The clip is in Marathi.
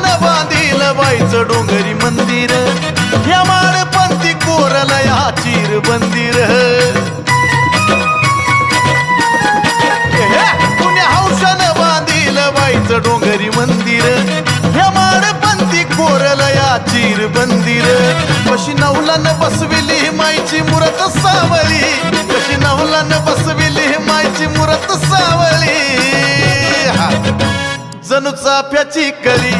मान बांधील बाईचं डोंगरी मंदिर. या माळपंथी कोरल या चीर मंदिर पुण्या बांधील बाईचं डोंगरी मंदिर. या माळपंथी या मंदिर कशी नवलानं बसविली माईची मूरत सावली. कशी नवलानं बसविली जणू चाफ्याची कळी